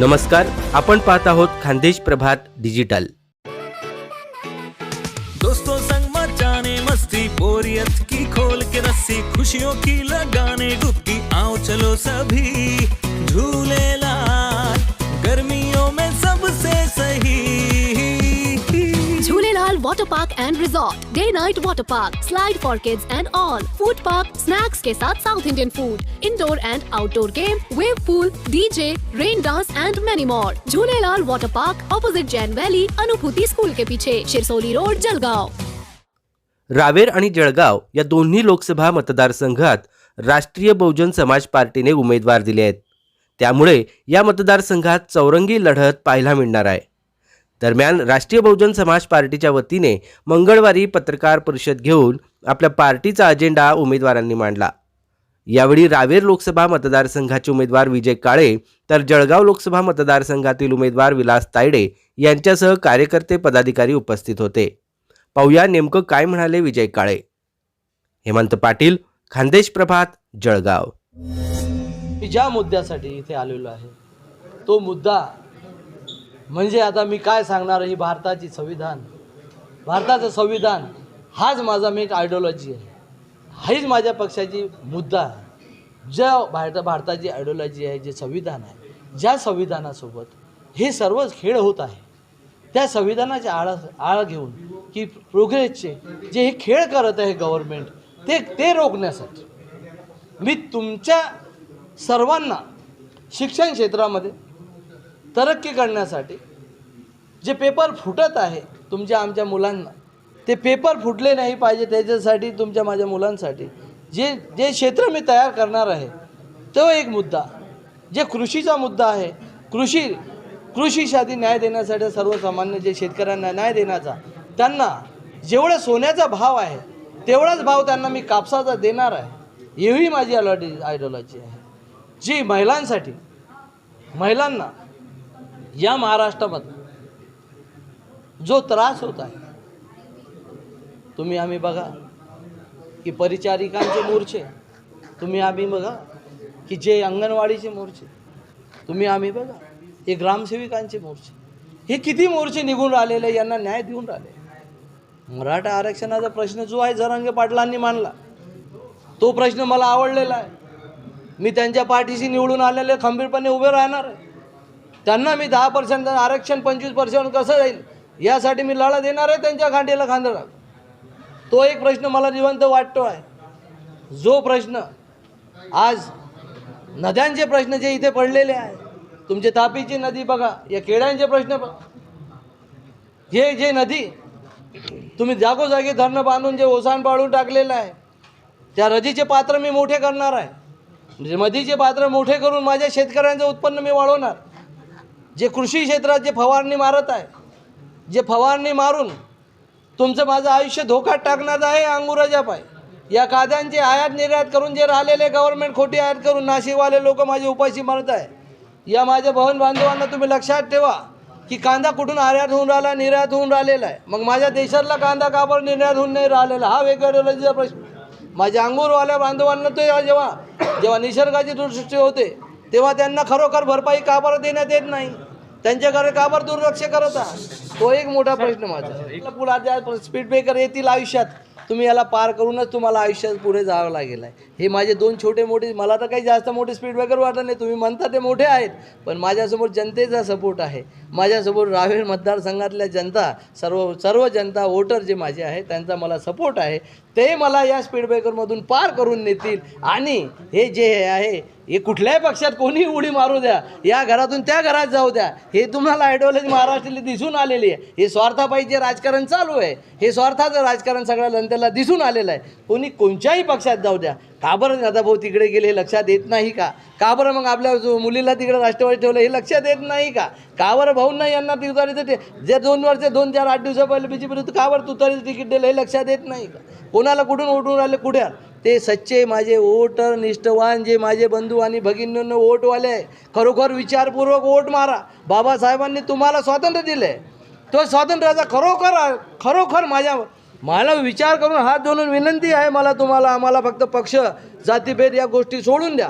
नमस्कार, आपण पाहत आहोत खानदेश प्रभात डिजिटल दोस्तों, संग जाने, मस्ती बोरियत की खोल के रस्सी, खुशियों की लगाने, डुबकी, आओ चलो सभी, झूले लाल, गर्मियों में सबसे सही Jhulelal Water Park and Resort, Day Night Water Park, Slide for Kids and all, Food Park, Snacks के साथ South Indian food, Indoor and Outdoor game, Wave pool, DJ, Rain dance and many more. Jhulelal Water Park, opposite Jain Valley, Anubhuti school के पीछे, Shirsoli road, Jalgaon. Raver आणि जळगाव या दोन्ही लोकसभा मतदारसंघात राष्ट्रीय बहुजन समाज पार्टीने उमेदवार दिले आहेत त्यामुळे या मतदारसंघात चौरंगी लढत पाहायला मिळणार आहे दरम्यान राष्ट्रीय बहुजन समाज पार्टीच्या वतीने मंगळवारी पत्रकार परिषद घेऊन आपल्या पार्टीचा अजेंडा उमेदवारांनी मांडला. यावेळी रावेर लोकसभा मतदारसंघाचे उमेदवार विजय काळे तर जळगाव लोकसभा मतदारसंघातील उमेदवार विलास तायडे यांच्यासह कार्यकर्ते पदाधिकारी उपस्थित होते. पाहूया नेमकं काय म्हणाले विजय काळे. हेमंत पाटील खानदेश प्रभात जळगाव. मी ज्या मुद्द्यासाठी इथे आलेलो आहे तो मुद्दा म्हणजे आता मी काय सांगणार ही भारताची संविधान. भारताचं संविधान हाच माझा मेन आयडिओलॉजी आहे. हीच माझ्या पक्षाची मुद्दा आहे. ज्या भारत भारताची आयडिओलॉजी आहे जे संविधान आहे ज्या संविधानासोबत हे सर्वच खेळ होत आहे त्या संविधानाच्या आळा आळ घेऊन की प्रोग्रेसचे जे हे खेळ करत आहे गव्हर्नमेंट ते ते रोखण्यासाठी मी तुमच्या सर्वांना शिक्षण क्षेत्रामध्ये तरक्की करण्यासाठी जे पेपर फुटत आहे तुमच्या आमच्या मुलांना ते पेपर फुटले नाही पाहिजे त्याच्यासाठी तुमच्या माझ्या मुलांसाठी. जे जे क्षेत्र मी तयार करणार आहे तो एक मुद्दा. जे कृषीचा मुद्दा आहे कृषी कृषीसाठी न्याय देण्यासाठी सर्वसामान्य जे शेतकऱ्यांना न्याय देण्याचा त्यांना जेवढा सोन्याचा भाव आहे तेवढाच भाव त्यांना मी कापसाचा देणार आहे. एवढी माझी अलॉटी आयडिओलॉजी आहे. जी महिलांसाठी महिलांना या महाराष्ट्रामध्ये जो त्रास होत आहे तुम्ही आम्ही बघा की परिचारिकांचे मोर्चे तुम्ही आम्ही बघा की जे अंगणवाडीचे मोर्चे तुम्ही आम्ही बघा हे ग्रामसेविकांचे मोर्चे. हे किती मोर्चे निघून राहिलेले यांना न्याय देऊन राहिले. मराठा आरक्षणाचा प्रश्न जो आहे जरांगे पाटलांनी मांडला. तो प्रश्न मला आवडलेला आहे. मी त्यांच्या पाठीशी निवडून आलेले खंबीरपणे उभे राहणार आहे. त्यांना मी दहा पर्सेंट आरक्षण पंचवीस पर्सेंट कसं जाईल? यासाठी मी लढा देणार आहे त्यांच्या खांडीला खांदळा तो एक प्रश्न मला जिवंत वाटतो आहे जो प्रश्न आज नद्यांचे प्रश्न जे इथे पडलेले आहे तुमचे तापीची नदी बघा या केळ्यांचे प्रश्न बघा. हे जे नदी तुम्ही जागोजागी धरणं बांधून जे ओसाण पाडून टाकलेलं आहे त्या नदीचे पात्र मी मोठे करणार आहे. म्हणजे पात्र मोठे करून माझ्या शेतकऱ्यांचं उत्पन्न मी वाढवणार. जे कृषी क्षेत्रात जे फवारणी मारत आहे जे फवारणी मारून तुमचं माझं आयुष्य धोक्यात टाकणार आहे अंगुराच्या पाय. या काद्यांची आयात निर्यात करून जे राहिलेले गव्हर्नमेंट खोटी आयात करून नाशिकवाले लोक माझे उपाशी मरत आहे या माझ्या भवन बांधवांना तुम्ही लक्षात ठेवा की कांदा कुठून आयात होऊन राहिला निर्यात होऊन राहिलेला आहे. मग माझ्या देशातला कांदा काबर निर्यात होऊन नाही राहिलेला? हा वेगवेगळ्या प्रश्न. माझ्या अंगूरवाल्या बांधवांना तो या जेव्हा जेव्हा निसर्गाची दृष्टी होते तेव्हा त्यांना खरोखर भरपाई का बरं देण्यात येत नाही त्यांच्याकडे का बरं दुर्लक्ष करत तो एक मोठा प्रश्न माझा पुढे स्पीड ब्रेकर येतील आयुष्यात तुम्ही याला पार करूनच तुम्हाला आयुष्यात पुढे जावं लागेल. आहे हे माझे दोन छोटे मोठे मला तर काही जास्त मोठे स्पीड ब्रेकर वाटत नाही. तुम्ही म्हणता ते मोठे आहेत पण माझ्यासमोर जनतेचा सपोर्ट आहे. माझ्यासमोर रावेर मतदारसंघातल्या जनता सर्व सर्व जनता वोटर जे माझे आहे त्यांचा मला सपोर्ट आहे. ते मला या स्पीड ब्रेकरमधून पार करून नेतील. आणि हे जे आहे हे कुठल्याही पक्षात कोणीही उडी मारू द्या. या घरातून त्या घरात जाऊ द्या. हे तुम्हाला आयडिओलॉजी महाराष्ट्रातली दिसून आलेली आहे. हे स्वार्थापायी जे राजकारण चालू आहे हे स्वार्थाचं राजकारण सगळ्या जनतेला दिसून आलेलं आहे. कोणी कोणत्याही पक्षात जाऊ द्या. का बरं दादाभाऊ तिकडे गेले हे लक्षात येत नाही का? का बरं मग आपल्या जो मुलीला तिकडे राष्ट्रवादी ठेवलं हे लक्षात येत नाही का? का बरं भाऊंना यांना तुतारीचं ते जे दोन वर्ष दोन चार आठ दिवसा पहिले बी जे पी का बरं तुतारीचं तिकीट दिलं हे लक्षात येत नाही का? कोणाला कुठून उठून राहिले? कुठे? ते सच्चे माझे वोटर निष्ठवान जे माझे बंधू आणि भगिनींना वोटवाले आहे. खरोखर विचारपूर्वक वोट मारा. बाबासाहेबांनी तुम्हाला स्वातंत्र्य दिलं आहे तो स्वातंत्र्याचा खरोखर खरोखर माझ्या मला विचार करून हात जोडून विनंती आहे मला तुम्हाला आम्हाला फक्त पक्ष जातीभेद या गोष्टी सोडून द्या.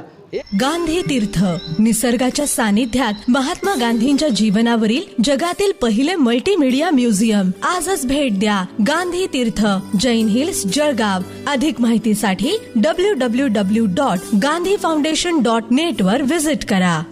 गांधी तीर्थ निसर्गाच्या सानिध्यात महात्मा गांधींच्या जीवनावरील जगातील पहिले मल्टीमीडिया म्युझियम आजच भेट द्या गांधी तीर्थ जैन हिल्स जळगाव. अधिक माहितीसाठी W W W dot Gandhi foundation dot net वर विजिट करा.